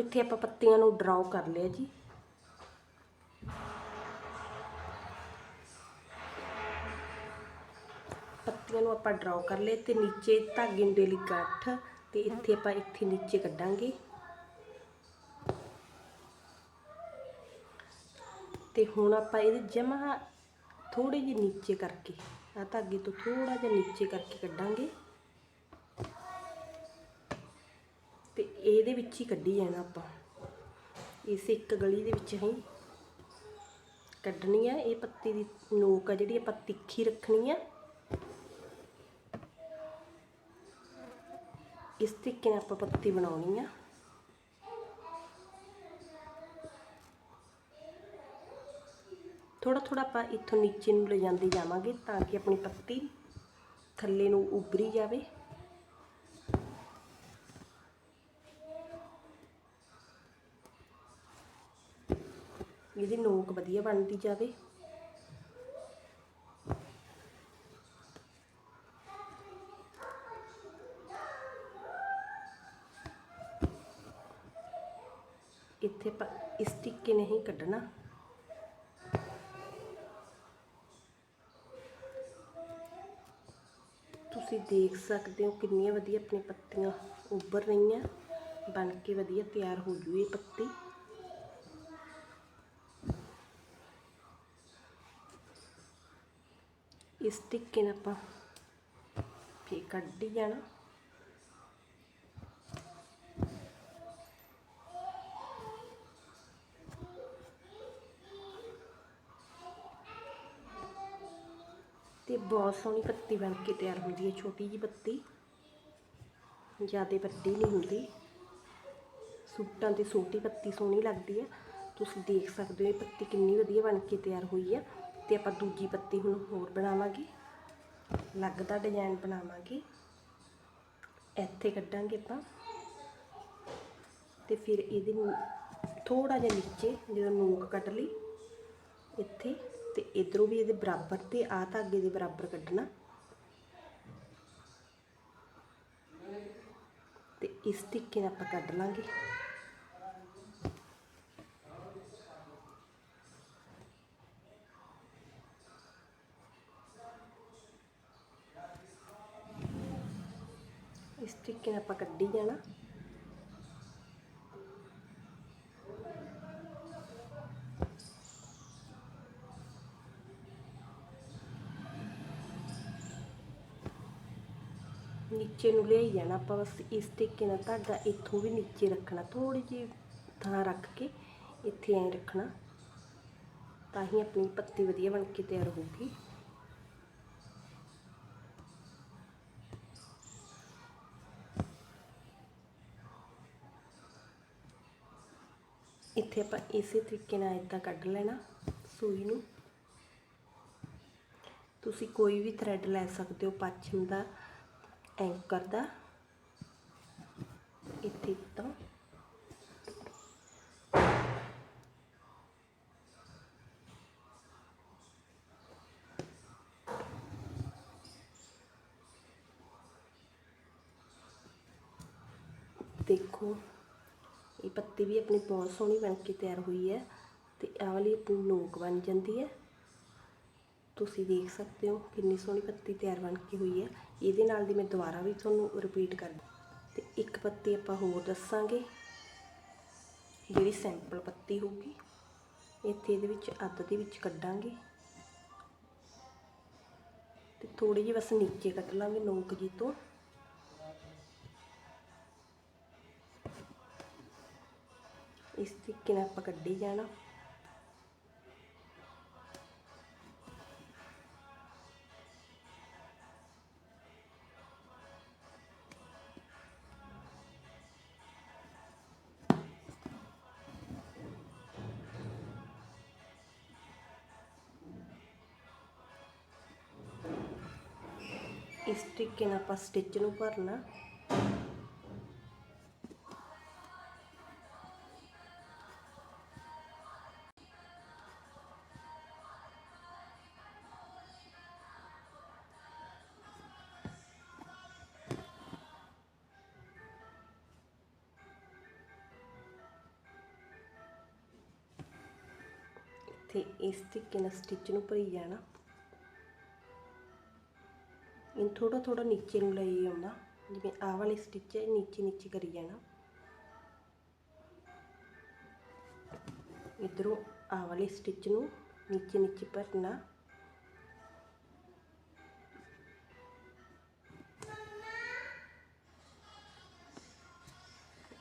ਇੱਥੇ ਆਪਾਂ ਪੱਤੀਆਂ ਨੂੰ ਡਰਾਅ ਕਰ ਲਿਆ ਜੀ। ਪੱਤੀਆਂ ਨੂੰ ਆਪਾਂ ਡਰਾਅ ਕਰ ਲਿਆ ਤੇ ਨੀਚੇ ਧਾਗੇ ਨੂੰ ਦੇ ਲਈ ਗੱਠ ਤੇ ਇੱਥੇ ਆਪਾਂ ਇੱਥੇ ਨੀਚੇ ਕੱਢਾਂਗੇ। ਤੇ ਹੁਣ ਆਪਾਂ ਇਹਦੇ ਜਮਾ ਥੋੜੇ ਜਿਹੇ ਨੀਚੇ ਕਰਕੇ ਆ ਧਾਗੇ ਤੋਂ ਥੋੜਾ ਜਿਹਾ ਨੀਚੇ ਕਰਕੇ ਕੱਢਾਂਗੇ। ਇਹਦੇ ਵਿੱਚ ਹੀ ਕੱਢੀ ਜਾਣਾ ਆਪਾਂ। ਇਸ ਇੱਕ ਗਲੀ ਦੇ ਵਿੱਚ ਹੀ ਕੱਢਣੀ ਆ। ਇਹ ਪੱਤੀ ਦੀ ਨੋਕ ਆ ਜਿਹੜੀ ਆਪਾਂ ਤਿੱਖੀ ਰੱਖਣੀ ਆ। ਇਸ ਤਰੀਕੇ ਨਾਲ ਆਪਾਂ ਪੱਤੀ ਬਣਾਉਣੀ ਆ। ਥੋੜਾ ਥੋੜਾ ਆਪਾਂ ਇੱਥੋਂ ਨੀਚੇ ਨੂੰ ਲੈ ਜਾਂਦੇ ਜਾਵਾਂਗੇ ਤਾਂ ਕਿ ਆਪਣੀ ਪੱਤੀ ਥੱਲੇ ਨੂੰ ਉੱਭਰੀ ਜਾਵੇ। ਇਹਦੀ ਨੋਕ ਵਧੀਆ ਬਣਦੀ ਜਾਵੇ। ਇੱਥੇ ਇਸ ਟਿੱਕੇ ਨਹੀਂ ਕੱਢਣਾ। ਤੁਸੀਂ ਦੇਖ ਸਕਦੇ ਹੋ ਕਿੰਨੀਆਂ ਵਧੀਆ ਆਪਣੀ ਪੱਤੀਆਂ ਉੱਭਰ ਰਹੀਆਂ। ਬਣ ਕੇ ਵਧੀਆ ਤਿਆਰ ਹੋ ਜੂ ਪੱਤੀ। ਇਸ ਤਰੀਕੇ ਨਾਲ ਆਪਾਂ ਫੇਰ ਕੱਢ ਹੀ ਜਾਣਾ। ਤੇ ਬਹੁਤ ਸੋਹਣੀ ਪੱਤੀ ਬਣ ਕੇ ਤਿਆਰ ਹੁੰਦੀ ਹੈ, ਛੋਟੀ ਜੀ ਪੱਤੀ। ਜ਼ਿਆਦਾ ਵੱਡੀ ਨਹੀਂ ਹੁੰਦੀ। ਸੂਟਾਂ ਤੇ ਛੋਟੀ ਪੱਤੀ ਸੋਹਣੀ ਲੱਗਦੀ ਹੈ। ਤੁਸੀਂ ਦੇਖ ਸਕਦੇ ਹੋ ਇਹ ਪੱਤੀ ਕਿੰਨੀ ਵਧੀਆ ਬਣ ਕੇ ਤਿਆਰ ਹੋਈ ਹੈ। ਤੇ ਆਪਾਂ ਦੂਜੀ ਪੱਤੀ ਹੁਣ ਹੋਰ ਬਣਾਵਾਂਗੇ। ਅਲੱਗ ਦਾ ਡਿਜ਼ਾਈਨ ਬਣਾਵਾਂਗੇ। ਇੱਥੇ ਕੱਢਾਂਗੇ ਆਪਾਂ। ਤੇ ਫਿਰ ਇਹਦੇ ਥੋੜਾ ਜਿਹਾ ਨੀਚੇ ਜਦੋਂ ਨੂਕ ਕੱਢ ਲਈ, ਇੱਥੇ ਤੇ ਇਧਰੋਂ ਵੀ ਇਹਦੇ ਬਰਾਬਰ ਤੇ ਆ ਧਾਗੇ ਦੇ ਬਰਾਬਰ ਕੱਢਣਾ। ਤੇ ਇਸ ਤਰੀਕੇ ਨਾਲ ਆਪਾਂ ਕੱਢ ਲਾਂਗੇ ਇਸ ਤਰੀਕੇ ਨਾਲ ਆਪਾਂ ਕੱਢੀ ਜਾਣਾ। ਨੀਚੇ ਨੂੰ ਲਿਆਈ ਜਾਣਾ, ਆਪਾਂ ਬਸ ਇਸ ਤਰੀਕੇ ਨਾਲ ਧਾਗਾ ਇੱਥੋਂ ਵੀ ਨੀਚੇ ਰੱਖਣਾ ਥੋੜੀ ਜਿਹੀ ਥਾਂ ਰੱਖ ਕੇ ਇੱਥੇ ਐਂ ਰੱਖਣਾ। ਤਾਂ ਹੀ ਆਪਣੀ ਪੱਤੀ ਵਧੀਆ ਬਣ ਕੇ ਤਿਆਰ ਹੋਊਗੀ। ਇੱਥੇ ਆਪਾਂ ਇਸੇ ਤਰੀਕੇ ਨਾਲ ਇਦਾਂ ਕੱਢ ਲੈਣਾ ਸੂਈ ਨੂੰ। ਤੁਸੀਂ ਕੋਈ ਵੀ ਥਰੈਡ ਲੈ ਸਕਦੇ ਹੋ ਪੱਛਮ ਦਾ ਐਂਕਰ ਦਾ। ਇੱਥੇ ਤੋਂ ਦੇਖੋ ਇਹ ਪੱਤੀ ਵੀ ਆਪਣੀ ਬਹੁਤ ਸੋਹਣੀ ਬਣ ਕੇ ਤਿਆਰ ਹੋਈ ਹੈ ਤੇ ਆਹ ਵਾਲੀ ਆਪਣੀ ਨੋਕ ਬਣ ਜਾਂਦੀ ਹੈ। ਤੁਸੀਂ ਦੇਖ ਸਕਦੇ ਹੋ ਕਿੰਨੀ ਸੋਹਣੀ ਪੱਤੀ ਤਿਆਰ ਬਣ ਕੇ ਹੋਈ ਹੈ। ਇਹਦੇ ਨਾਲ ਦੀ ਮੈਂ ਦੁਬਾਰਾ ਵੀ ਤੁਹਾਨੂੰ ਰਿਪੀਟ ਕਰ ਤੇ ਇੱਕ ਪੱਤੀ ਆਪਾਂ ਹੋਰ ਦੱਸਾਂਗੇ। ਜਿਹੜੀ ਸੈਂਪਲ ਪੱਤੀ ਹੋਊਗੀ, ਇੱਥੇ ਇਹਦੇ ਵਿੱਚ ਅੱਧ ਦੇ ਵਿੱਚ ਕੱਢਾਂਗੇ। ਤੇ ਥੋੜੀ ਜਿਹੀ ਬਸ ਨੀਚੇ ਕੱਢ ਲਾਂਗੇ ਨੋਕ ਜੀ ਤੋਂ। ਇਸ ਤਰੀਕੇ ਨਾਲ ਆਪਾਂ ਕੱਢੀ ਜਾਣਾ। ਇਸ ਤਰੀਕੇ ਨਾਲ ਆਪਾਂ ਸਟਿਚ ਨੂੰ ਭਰਨਾ। ਇੱਥੇ ਇਸ ਤਰੀਕੇ ਨਾਲ ਸਟਿਚ ਨੂੰ ਭਰੀ ਜਾਣਾ। ਇਹ ਥੋੜਾ ਥੋੜਾ ਨੀਚੇ ਨੂੰ ਲਈ ਆਉਂਦਾ ਜਿਵੇਂ ਆਹ ਵਾਲੀ ਸਟਿਚ ਹੈ ਨੀਚੇ ਨੀਚੇ ਕਰੀ ਜਾਣਾ। ਇਧਰੋਂ ਆਹ ਵਾਲੀ ਸਟਿਚ ਨੂੰ ਨੀਚੇ ਨੀਚੇ ਭਰਨਾ।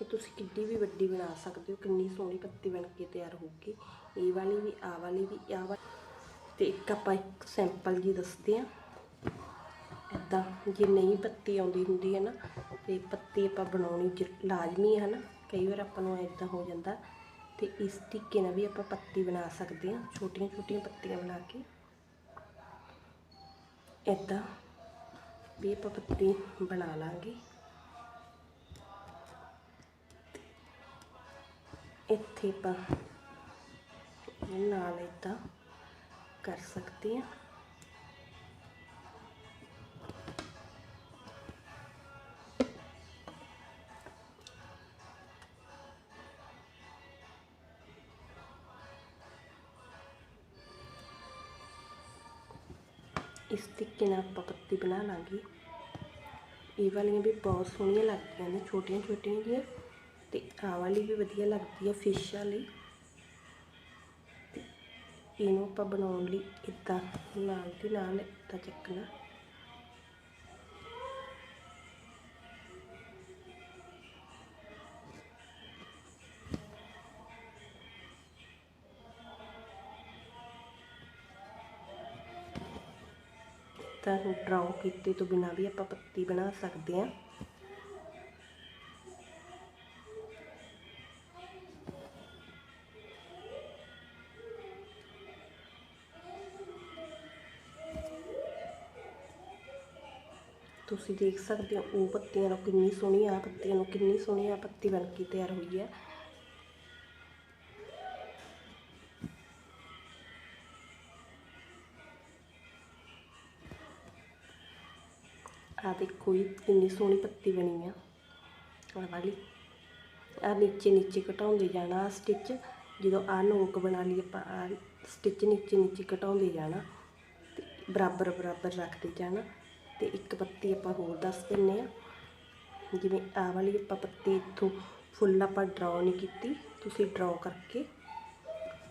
ਇਹ ਤੁਸੀਂ ਕਿੱਡੀ ਵੀ ਵੱਡੀ ਬਣਾ ਸਕਦੇ ਹੋ, ਕਿੰਨੀ ਸੋਹਣੀ ਪੱਤੀ ਬਣ ਕੇ ਤਿਆਰ ਹੋਊਗੀ। ਇਹ ਵਾਲੀ ਵੀ, ਆਹ ਵਾਲੀ ਵੀ, ਆਹ ਵਾਲੀ। ਤੇ ਇੱਕ ਆਪਾਂ ਇੱਕ ਸੈਂਪਲ ਜੀ ਦੱਸਦੇ ਆ ਇਦਾਂ ਜੇ ਨਹੀਂ ਪੱਤੀ ਆਉਂਦੀ ਹੁੰਦੀ ਹੈ ਨਾ, ਤੇ ਪੱਤੀ ਆਪਾਂ ਬਣਾਉਣੀ ਜ- ਲਾਜ਼ਮੀ ਹੈ ਨਾ। ਕਈ ਵਾਰ ਆਪਾਂ ਨੂੰ ਇਦਾਂ ਹੋ ਜਾਂਦਾ। ਤੇ ਇਸ ਤਰੀਕੇ ਨਾਲ ਵੀ ਆਪਾਂ ਪੱਤੀ ਬਣਾ ਸਕਦੇ ਹਾਂ ਛੋਟੀਆਂ ਛੋਟੀਆਂ ਪੱਤੀਆਂ ਬਣਾ ਕੇ। ਇਦਾਂ ਵੀ ਆਪਾਂ ਪੱਤੀ ਬਣਾ ਲਾਂਗੇ। ਇੱਥੇ ਆਪਾਂ ਇਹ ਨਾਲ ਇਦਾਂ ਕਰ ਸਕਦੇ ਹਾਂ। ਇਸ ਤਰੀਕੇ ਨਾਲ ਆਪਾਂ ਪੱਤੀ ਬਣਾ ਲਾਂਗੇ। ਇਹ ਵਾਲੀਆਂ ਵੀ ਬਹੁਤ ਸੋਹਣੀਆਂ ਲੱਗਦੀਆਂ ਨੇ ਛੋਟੀਆਂ ਛੋਟੀਆਂ ਜਿਹੀਆਂ। ਤੇ ਆਹ ਵਾਲੀ ਵੀ ਵਧੀਆ ਲੱਗਦੀ ਹੈ ਫਿਸ਼ ਵਾਲੀ। ਇਹਨੂੰ ਆਪਾਂ ਬਣਾਉਣ ਲਈ ਇਦਾਂ ਨਾਲ ਦੀ ਨਾਲ ਇਦਾਂ ਚੱਕਣਾ। ਤਾਂ ਡਰਾਉ ਕੀਤੇ ਤੋਂ ਬਿਨਾ ਵੀ ਆਪਾਂ ਪੱਤੀ ਬਣਾ ਸਕਦੇ ਹਾਂ ਤੁਸੀਂ ਦੇਖ ਸਕਦੇ ਹੋ, ਉਹ ਪੱਤੀਆਂ ਨੂੰ ਕਿੰਨੀ ਸੋਹਣੀ ਆ, ਪੱਤੀਆਂ ਨੂੰ ਕਿੰਨੀ ਸੋਹਣੀ ਆ, ਪੱਤੀ ਬਣ ਕੇ ਤਿਆਰ ਹੋਈ ਹੈ ਆ ਦੇਖੋ ਜੀ, ਕਿੰਨੀ ਸੋਹਣੀ ਪੱਤੀ ਬਣੀ ਆ, ਆਹ ਵਾਲੀ। ਆ ਨੀਚੇ ਨੀਚੇ ਘਟਾਉਂਦੇ ਜਾਣਾ ਸਟਿਚ ਜਦੋਂ ਆ ਨੋਕ ਬਣਾ ਲਈ ਆਪਾਂ ਆ ਸਟਿਚ ਨੀਚੇ ਨੀਚੇ ਘਟਾਉਂਦੇ ਜਾਣਾ ਤੇ ਬਰਾਬਰ ਬਰਾਬਰ ਰੱਖਦੇ ਜਾਣਾ। ਤੇ ਇੱਕ ਪੱਤੀ ਆਪਾਂ ਹੋਰ ਦੱਸ ਦਿੰਨੇ ਆ ਜਿਵੇਂ ਆ ਵਾਲੀ ਆਪਾਂ ਪੱਤੀ ਇੱਥੋਂ ਫੁੱਲ ਆਪਾਂ ਡਰਾਅ ਨਹੀਂ ਕੀਤੀ, ਤੁਸੀਂ ਡਰਾਅ ਕਰਕੇ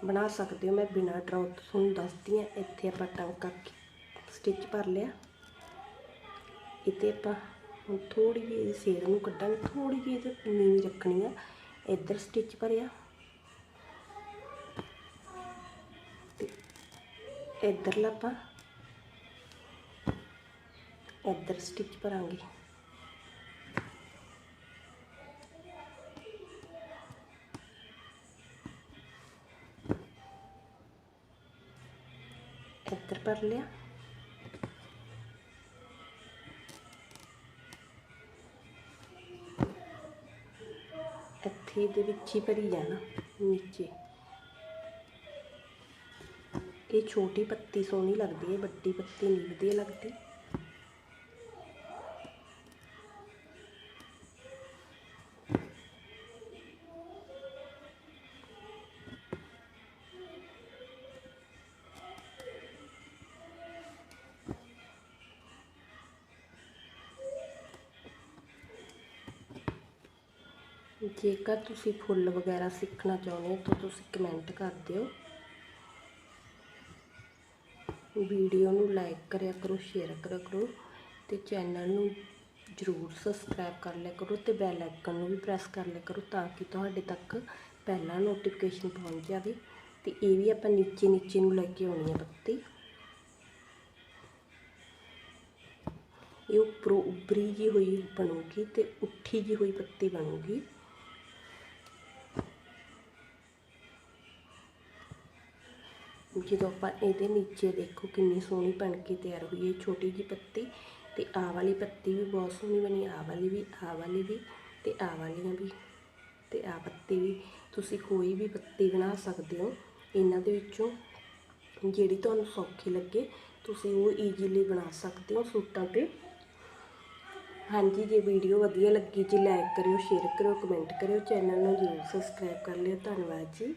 ਬਣਾ ਸਕਦੇ ਹੋ। ਮੈਂ ਬਿਨਾਂ ਡਰਾਅ ਤੋਂ ਤੁਹਾਨੂੰ ਦੱਸਦੀ ਆ ਇੱਥੇ ਆਪਾਂ ਟਾਂਕਾ ਸਟਿਚ ਭਰ ਲਿਆ। ਇੱਥੇ ਆਪਾਂ ਹੁਣ ਥੋੜੀ ਜਿਹੀ ਸੇਰ ਨੂੰ ਕੱਢਾਂਗੇ ਥੋੜੀ ਜਿਹੀ ਇਹਦੇ ਨੀਵੀਂ ਰੱਖਣੀ ਆ। ਇੱਧਰ ਸਟਿਚ ਭਰਿਆ। ਤੇ ਇੱਧਰਲਾ ਆਪਾਂ ਇੱਧਰ ਸਟਿਚ ਭਰਾਂਗੇ। ਇੱਧਰ ਭਰ ਲਿਆ। ਇੱਥੇ ਦੇ ਵਿੱਚ ਹੀ ਭਰੀ ਜਾਣਾ, ਨੀਚੇ। ਇਹ ਛੋਟੀ ਪੱਤੀ ਸੋਹਣੀ ਲੱਗਦੀ ਹੈ, ਵੱਡੀ ਪੱਤੀ ਨਹੀਂ, ਵਧੀਆ ਲੱਗਦੀ। ਜੇਕਰ ਤੁਸੀਂ ਫੁੱਲ ਵਗੈਰਾ ਸਿੱਖਣਾ ਚਾਹੁੰਦੇ ਹੋ, ਤਾਂ ਤੁਸੀਂ ਕਮੈਂਟ ਕਰ ਦਿਓ। ਵੀਡੀਓ ਨੂੰ ਲਾਈਕ ਕਰਿਆ ਕਰੋ ਸ਼ੇਅਰ ਕਰਿਆ ਕਰੋ ਤੇ ਚੈਨਲ ਨੂੰ ਜਰੂਰ ਸਬਸਕ੍ਰਾਈਬ ਕਰ ਲਿਆ ਕਰੋ ਤੇ ਬੈਲ ਆਈਕਨ ਨੂੰ ਵੀ ਪ੍ਰੈਸ ਕਰ ਲਿਆ ਕਰੋ ਤਾਂ ਕਿ ਤੁਹਾਡੇ ਤੱਕ ਪਹਿਲਾਂ ਨੋਟੀਫਿਕੇਸ਼ਨ ਪਹੁੰਚ ਜਾਵੇ ਤੇ ਇਹ ਵੀ ਆਪਾਂ ਨੀਚੇ ਨੀਚੇ ਨੂੰ ਲੈ ਕੇ ਆਉਣੀ ਹੈ ਪੱਤੀ ਇਹ ਉੱਪਰੋਂ ਉੱਭਰੀ ਜੀ ਹੋਈ ਬਣੂਗੀ ਤੇ ਉੱਠੀ ਜੀ ਹੋਈ ਪੱਤੀ ਬਣੂਗੀ। ਜਦੋਂ ਆਪਾਂ ਇਹਦੇ ਨੀਚੇ ਦੇਖੋ ਕਿੰਨੀ ਸੋਹਣੀ ਬਣ ਕੇ ਤਿਆਰ ਹੋਈ ਹੈ ਛੋਟੀ ਜੀ ਪੱਤੀ ਤੇ ਆਹ ਵਾਲੀ ਪੱਤੀ ਵੀ ਬਹੁਤ ਸੋਹਣੀ ਬਣੀ, ਆਹ ਵਾਲੀ ਵੀ, ਆਹ ਵਾਲੀ ਵੀ ਤੇ ਆਹ ਵਾਲੀਆਂ ਵੀ ਤੇ ਆਹ ਪੱਤੀ ਵੀ। ਤੁਸੀਂ ਕੋਈ ਵੀ ਪੱਤੀ ਬਣਾ ਸਕਦੇ ਹੋ, ਇਹਨਾਂ ਦੇ ਵਿੱਚੋਂ ਜਿਹੜੀ ਤੁਹਾਨੂੰ ਸੌਖੀ ਲੱਗੇ, ਤੁਸੀਂ ਉਹ ਈਜ਼ੀਲੀ ਬਣਾ ਸਕਦੇ ਹੋ ਸੂਟਾਂ ਤੇ। ਹਾਂਜੀ, ਜੇ ਵੀਡੀਓ ਵਧੀਆ ਲੱਗੀ ਜੀ ਲਾਈਕ ਕਰਿਓ ਸ਼ੇਅਰ ਕਰਿਓ ਕਮੈਂਟ ਕਰਿਓ ਚੈਨਲ ਨੂੰ ਜ਼ਰੂਰ ਸਬਸਕ੍ਰਾਈਬ ਕਰ ਲਿਓ। ਧੰਨਵਾਦ ਜੀ।